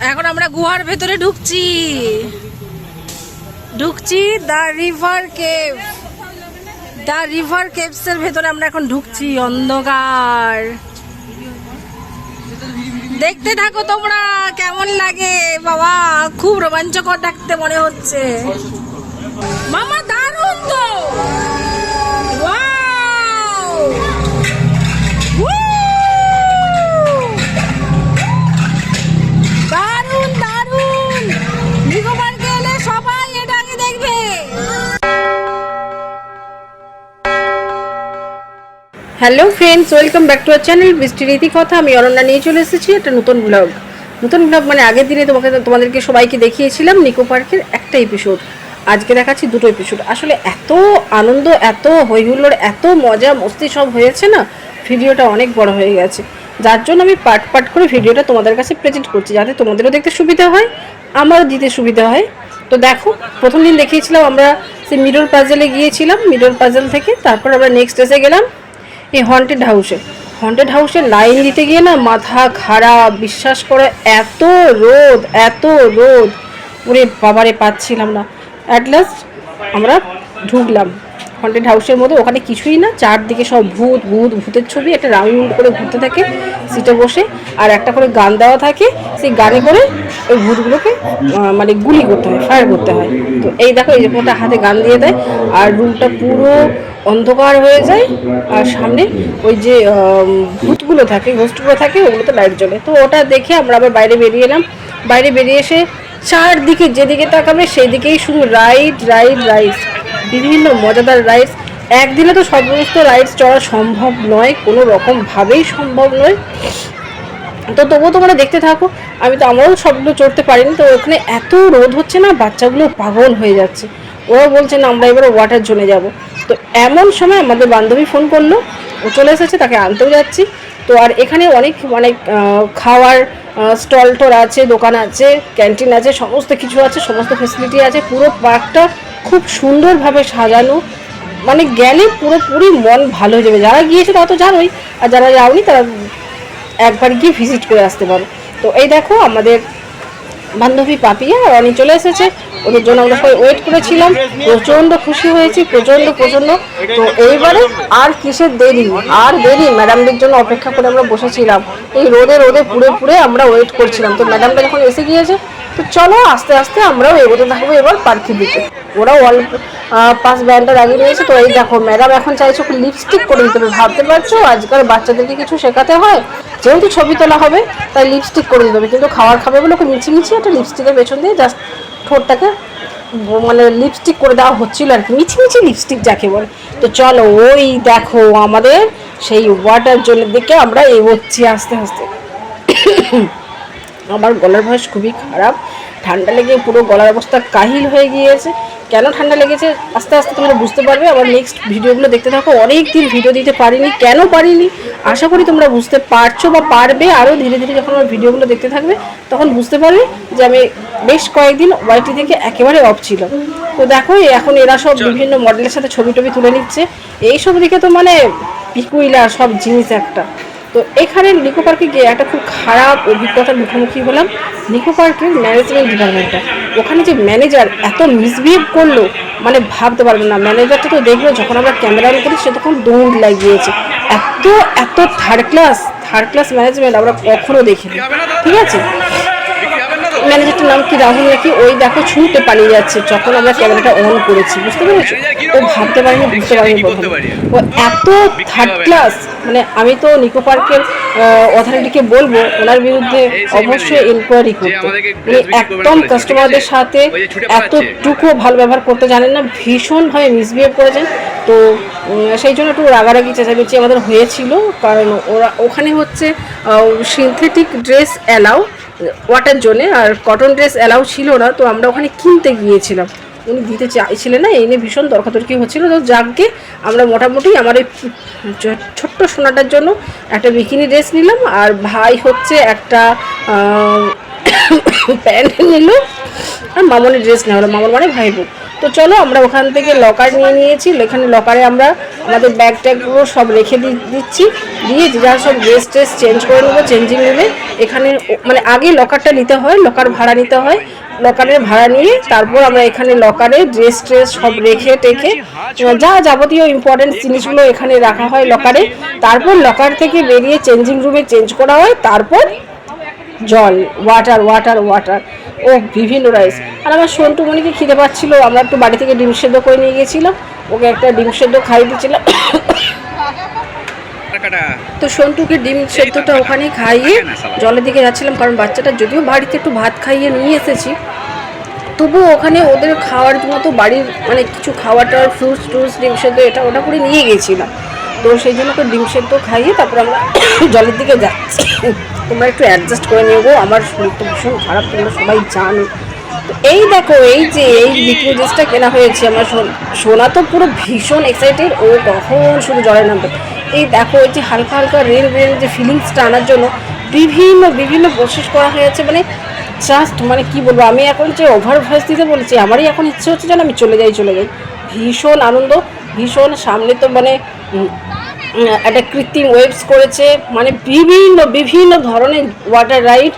এখন আমরা গুহার ভেতরে ঢুকছি। ঢুকছি the river cave. The river caves এর ভেতরে আমরা এখন ঢুকছি, অন্ধকার। দেখতে থাকো তোমরা, কেমন লাগে? বাবা, খুব রোমাঞ্চকর দেখতে মনে হচ্ছে। মামা hello friends, welcome back to our channel বৃষ্টি রীতি কথা। আমি অরণ্যা নিয়ে চলে এসেছি একটা নতুন ব্লগ নতুন ব্লগ মানে আগের দিনে তোমাকে তোমাদেরকে সবাইকে দেখিয়েছিলাম নিকো পার্কের একটা এপিসোড আজকে দেখাচ্ছি দুটো এপিসোড আসলে এত আনন্দ, এত হইহুল্লোড় এত মজা, মস্তি সব হয়েছে না? ভিডিওটা অনেক বড় হয়ে গেছে। যার জন্য আমি পার্ট পার্ট করে ভিডিওটা তোমাদের কাছে প্রেজেন্ট করছি, যাতে তোমাদেরও দেখতে সুবিধা হয়, আমারও দিতে সুবিধা হয়। তো দেখো, প্রথম দিন দেখিয়েছিলাম আমরা সেই মিরর পাজেলে গিয়েছিলাম মিরর পাজেল থেকে। তারপর আমরা নেক্সট এসে গেলাম। এই হন্টেড হাউসে হন্টেড হাউসে লাইন দিতে গিয়ে না মাথা খারাপ বিশ্বাস করে এত রোদ এত রোদ। ওরে বাবারে, পাচ্ছিলাম না। অ্যাট লাস্ট আমরা ঢুকলাম। হন্টেড হাউসের মধ্যে ওখানে কিছুই না, চারদিকে সব ভূত ভূত, ভূতের ছবি, একটা রাউন্ড করে ঘুরতে থাকে সিটে বসে। আর একটা করে গান দেওয়া থাকে, সেই গানে করে ওই ভূতগুলোকে মানে গুলি করতে হয় ফায়ার করতে হয়। তো এই দেখো, এই যে হাতে গান দিয়ে দেয়। আর রুমটা পুরো অন্ধকার হয়ে যায় আর সামনে ওই যে ভূতগুলো থাকে ঘোষ্টগুলো থাকে, ওগুলোতে লাইট জ্বলে। তো ওটা দেখে আমরা আবার বাইরে বেরিয়ে এলাম। বাইরে বেরিয়ে এসে চারদিকে যেদিকে তাকাবে সেই দিকেই শুধু রাইড রাইড রাইডস বিভিন্ন মজাদার রাইডস একদিনে তো সমস্ত রাইডস চড়া সম্ভব নয়, কোনো রকমভাবেই সম্ভব নয়। তো তবুও তোমরা দেখতে থাকো। আমি তো আমরাও সবগুলো চড়তে পারিনি। তো ওখানে এত রোদ হচ্ছে না, বাচ্চাগুলো পাগল হয়ে যাচ্ছে। ওরা বলছে, না, আমরা এবার ওয়াটার জোনে যাব। তো এমন সময় আমাদের বান্ধবী ফোন করল ও চলে এসেছে তাকে আনতেও যাচ্ছি। তো আর এখানে অনেক আহ, খাওয়ার স্টল টল আছে দোকান আছে ক্যান্টিন আছে সমস্ত কিছু আছে সমস্ত ফেসিলিটি আছে। পুরো পার্কটা খুব সুন্দরভাবে সাজানো। মানে গেলে পুরোপুরি মন ভালো হয়ে যাবে। যারা গিয়েছে তারা তো জানোই আর যারা যাওনি তারা একবার গিয়ে ভিজিট করে আসতে পারো। তো এই দেখো আমাদের বান্ধবী পাপিয়া আর চলে এসেছে। ওদের জন্য আমরা সবাই ওয়েট করেছিলাম। প্রচণ্ড খুশি হয়েছি, প্রচণ্ড প্রচণ্ড। তো এইবারে আর কিসের দেরি? আর দেরি? ম্যাডামদের জন্য অপেক্ষা করে আমরা বসেছিলাম। এই রোদে রোদে পুড়ে পুড়ে আমরা ওয়েট করছিলাম। তো ম্যাডামটা যখন এসে গিয়েছে তো চলো, আস্তে আস্তে আমরাও এগোতে থাকব এবার পার্কের দিকে। ওরাও অল্প পাঁচ ব্যান্ডটা লাগিয়ে নিয়েছে তো এই দেখো ম্যাডাম এখন চাইছে লিপস্টিক করে দিতে হবে। ভাবতে পারছ, আজকাল বাচ্চাদেরকে কিছু শেখাতে হয়? যেহেতু ছবি তোলা হবে, তাই লিপস্টিক করে দিতে হবে। কিন্তু খাবার খাবে বলে ওকে মিছি মিছি একটা লিপস্টিকের পেছন দিয়ে জাস্ট ঠোঁটটাকে মানে লিপস্টিক করে দেওয়া হচ্ছিল আর কি। মিছি মিছি লিপস্টিক যাকে বলে। তো চলো, ওই দেখো আমাদের সেই ওয়াটার জলের দিকে আমরা এগোচ্ছি আস্তে আস্তে। আমার গলার ভয়েস খুবই খারাপ। ঠান্ডা লেগে পুরো গলার অবস্থা কাহিল হয়ে গিয়েছে। কেন ঠান্ডা লেগেছে? আস্তে আস্তে তোমরা বুঝতে পারবে। আবার নেক্সট ভিডিওগুলো দেখতে থাকো। অনেক দিন ভিডিও দিতে পারিনি। কেন পারিনি? আশা করি তোমরা বুঝতে পারছ বা পারবে। আরও ধীরে ধীরে যখন আমার ভিডিওগুলো দেখতে থাকবে তখন বুঝতে পারবে যে আমি বেশ কয়েকদিন ওয়াইটি থেকে একেবারে অফ ছিল। তো দেখো এখন এরা সব বিভিন্ন মডেলের সাথে ছবি টবি তুলে নিচ্ছে। এইসব দিকে তো মানে পিকুইলা সব জিনিস একটা। তো এখানে নিকো পার্কে গিয়ে একটা খুব খারাপ অভিজ্ঞতার মুখোমুখি হলাম। নিকো পার্কের ম্যানেজমেন্ট ডিপার্টমেন্টটা। ওখানে যে ম্যানেজার এত মিসবিহেভ করল মানে ভাবতে পারব না। ম্যানেজারটা তো দেখল, যখন আমরা ক্যামেরা করি সে তখন দৌড় লাগিয়েছে। এত এত third class third class management আমরা কখনো দেখিনি। ঠিক আছে? ম্যানেজারটার নাম কি রাহুল নাকি? ওই দেখো ছুঁতে পালিয়ে যাচ্ছে যখন আমরা ক্যামেরাটা অন করেছি বুঝতে পেরেছ? ও ভাবতে পারিনি বুঝতে পারিনি ও এত থার্ড ক্লাস মানে আমি তো নিকো পার্কের অথরিটিকে বলব ওনার বিরুদ্ধে অবশ্যই এনকোয়ারি করতে। উনি একদম কাস্টমারদের সাথে এতটুকু ভালো ব্যবহার করতে জানেন না ভীষণভাবে মিসবিহেভ করেছেন। তো সেই জন্য একটু রাগারাগি চেঁচামেচি আমাদের হয়েছিল কারণ ওরা ওখানে হচ্ছে সিনথেটিক ড্রেস অ্যালাউ ওয়াটার জন্যে আর কটন ড্রেস অ্যালাউ ছিল না, তো আমরা ওখানে কিনতে গিয়েছিলাম। উনি দিতে চাইছিলেন না, এই নিয়ে ভীষণ তর্কাতর্কি হচ্ছিল। তো যাকে আমরা মোটামুটি আমার এই ছোট্ট সোনাটার জন্য একটা বিকিনি ড্রেস নিলাম, আর ভাই হচ্ছে একটা প্যান্ট নিল, আর মামনের ড্রেস নেওয়া হলো মামন মানে ভাই বোন তো চলো, আমরা ওখান থেকে লকার নিয়ে নিয়েছি, এখানে লকারে আমরা আমাদের ব্যাগ ট্যাগগুলো সব রেখে দিচ্ছি। দিয়ে যে সব ড্রেস ট্রেস চেঞ্জ করে নেব চেঞ্জিং রুমে এখানে মানে আগে লকারটা নিতে হয় লকার ভাড়া নিতে হয়। লকারের ভাড়া নিয়ে তারপর আমরা এখানে লকারে ড্রেস ট্রেস সব রেখে টেখে যা যাবতীয় ইম্পর্টেন্ট জিনিসগুলো এখানে রাখা হয় লকারে তারপর লকার থেকে বেরিয়ে চেঞ্জিং রুমে চেঞ্জ করা হয়। তারপর জল ওয়াটার ওয়াটার ওয়াটার ও বিভিন্ন রাইস আর আমার সন্টু সন্টুমণিকে খিদে পাচ্ছিল আমরা একটু বাড়ি থেকে ডিম সেদ্ধ করে নিয়ে গেছিলাম। ওকে একটা ডিম সেদ্ধ খাইয়ে দিয়েছিলাম। তো সন্টুকে ডিম সেদ্ধটা ওখানে খাইয়ে জলের দিকে যাচ্ছিলাম কারণ বাচ্চাটা যদিও বাড়িতে একটু ভাত খাইয়ে নিয়ে এসেছি তবুও ওখানে ওদের খাওয়ার মতো বাড়ির মানে কিছু খাওয়াটার ফ্রুটস টুটস ডিম সেদ্ধ এটা ওটা করে নিয়ে গেছিলাম। তো সেই জন্য ওকে ডিম সেদ্ধ খাইয়ে তারপর আমরা জলের দিকে যাচ্ছি। তোমরা একটু অ্যাডজাস্ট করে নিয়ে গো, আমার শরীরটা ভীষণ খারাপ, তোমরা সবাই জানো। তো এই দেখো, এই যে, এই বিক্রি ড্রেসটা কেনা হয়েছে, আমার সোন- তো পুরো ভীষণ এক্সাইটেড ও কখন শুধু জলে নামবে? এই দেখো, এই যে হালকা হালকা রেল রেল যে ফিলিংসটা আনার জন্য বিভিন্ন বিভিন্ন প্রসেস করা হয়েছে মানে জাস্ট মানে কি বলব, আমি এখন যে ওভার ভয়েস দিতে বলেছি, আমারই এখন ইচ্ছে হচ্ছে যেন আমি চলে যাই চলে যাই। ভীষণ আনন্দ, ভীষণ সামনে তো মানে একটা কৃত্রিম ওয়েবস করেছে। মানে বিভিন্ন বিভিন্ন ধরনের ওয়াটার রাইড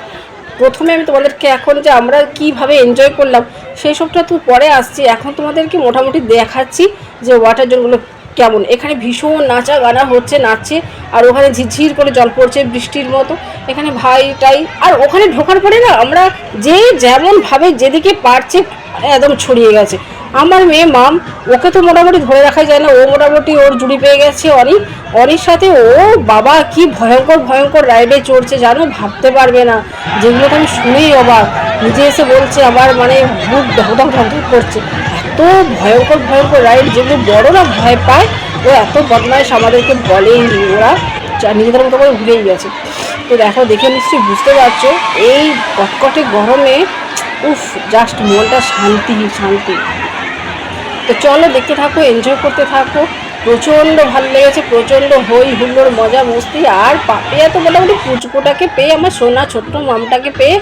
প্রথমে আমি তোমাদেরকে এখন যে আমরা কীভাবে এনজয় করলাম, সেই সবটা তো পরে আসছি। এখন তোমাদেরকে মোটামুটি দেখাচ্ছি যে ওয়াটার জোনগুলো কেমন। এখানে ভীষণ নাচা গানা হচ্ছে, নাচছে, আর ওখানে ঝিরঝির করে জল পড়ছে বৃষ্টির মতো। এখানে ভাই টাই আর ওখানে ঢোকার পরে না, আমরা যে যেমনভাবে যেদিকে পারছে, একদম ছড়িয়ে গেছে। আমার মেয়ে, মাম, ওকে তো মোটামুটি ধরে রাখা যায় না। ও মোটামুটি ওর জুড়ি পেয়ে গেছে অনি। অনির সাথে ও বাবা কি ভয়ঙ্কর ভয়ঙ্কর রাইডে চড়ছে, জানো? ভাবতে পারবে না। যেগুলো তো আমি শুনেই অবাক। নিজে এসে বলছে আমার মানে বুক ধকধক ধকধক করছে। এত ভয়ঙ্কর ভয়ঙ্কর রাইড যেগুলো বড়রা ভয় পায়, ও এত বদমাইশ আমাদেরকে বলেই ওরা নিজেদের মতো করে ভুলেই গেছে। তো দেখো, দেখে নিশ্চয়ই বুঝতে পারছ, এই কটকটে গরমে উফ জাস্ট মনটা শান্তি শান্তি। তো চলো দেখতে থাকো এনজয় করতে থাকো। প্রচণ্ড ভালো লেগেছে, প্রচণ্ড হই হুল্লোড়, মজা, মস্তি। আর পাপিয়া তো মোটামুটি পুচকুটাকে পেয়ে, আমার সোনা ছোট্ট মামটাকে পেয়ে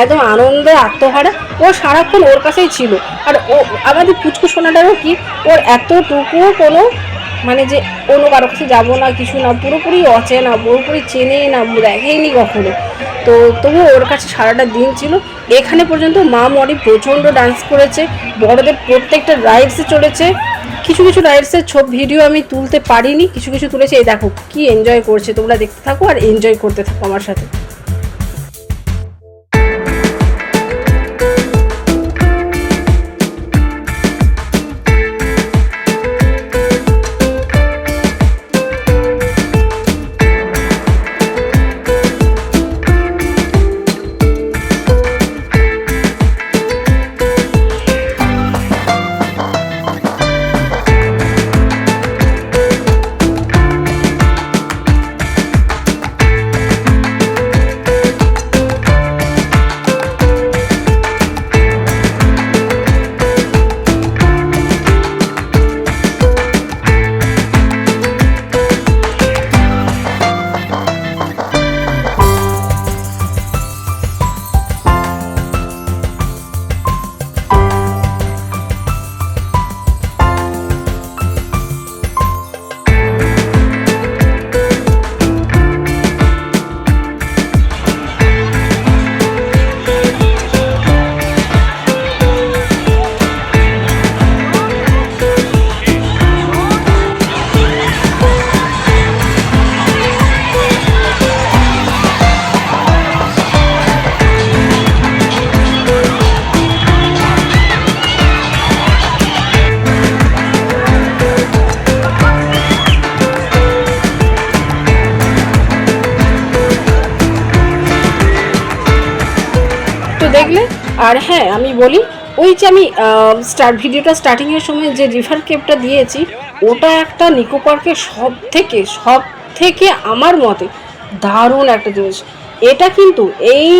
একদম আনন্দে আত্মহারা। ও সারাক্ষণ ওর কাছেই ছিল। আর ও, আমাদের পুচকু সোনাটারও কি? ওর এতটুকু কোনো মানে যে অন্য কারও কাছে যাব না, কিছু না, পুরোপুরি অচেনা, পুরোপুরি চেনে না, দেখেইনি কখনো। তো তবুও ওর কাছে সারাটা দিন ছিল। এখানে পর্যন্ত মা মরি প্রচণ্ড ডান্স করেছে, বড়দের প্রত্যেকটা রাইডসে চলেছে। কিছু কিছু রাইডসের ছব ভিডিও আমি তুলতে পারিনি, কিছু কিছু তুলেছে। এই দেখো, কি এনজয় করছে। তোমরা দেখতে থাকো আর এনজয় করতে থাকো আমার সাথে। দেখলে আর হ্যাঁ আমি বলি, ওই যে আমি স্টার্ট ভিডিওটা স্টার্টিংয়ের সময় যে রিভার কেপটা দিয়েছি, ওটা একটা নিকো পার্কের সব থেকে সব থেকে আমার মতে দারুণ একটা জিনিস। এটা কিন্তু এই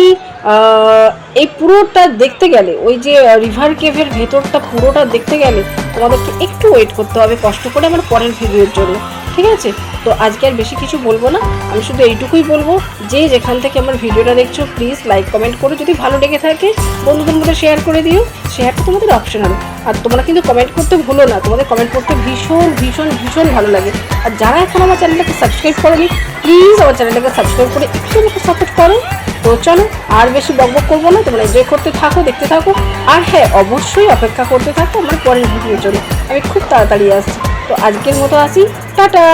এই পুরোটা দেখতে গেলে, ওই যে রিভার কেভের ভেতরটা পুরোটা দেখতে গেলে, তোমাদেরকে একটু ওয়েট করতে হবে কষ্ট করে আমার পরের ভিডিওর জন্য। ঠিক আছে? তো আজকে আর বেশি কিছু বলব না। আমি শুধু এইটুকুই বলব যে যেখান থেকে আমার ভিডিওটা দেখছ প্লিজ লাইক কমেন্ট করো যদি ভালো লেগে থাকে, বন্ধুদের মধ্যে শেয়ার করে দিও। শেয়ারটা তোমাদের অপশনাল আর তোমরা কিন্তু কমেন্ট করতে ভুলো না। তোমাদের কমেন্ট করতে ভীষণ ভীষণ ভীষণ ভালো লাগে। আর যারা এখন আমার চ্যানেলটাকে সাবস্ক্রাইব করোনি প্লিজ আমার চ্যানেলটাকে সাবস্ক্রাইব করে একটু আমাকে সাপোর্ট করো। তো চলো, আর বেশি বকবক করব না। তোমরা এনজয় করতে থাকো, দেখতে থাকো। আর হ্যাঁ অবশ্যই অপেক্ষা করতে থাকো আমার পরের ভিডিওর জন্য। আমি খুব তাড়াতাড়ি আসছি। তো আজকের মতো আসি। টাটা!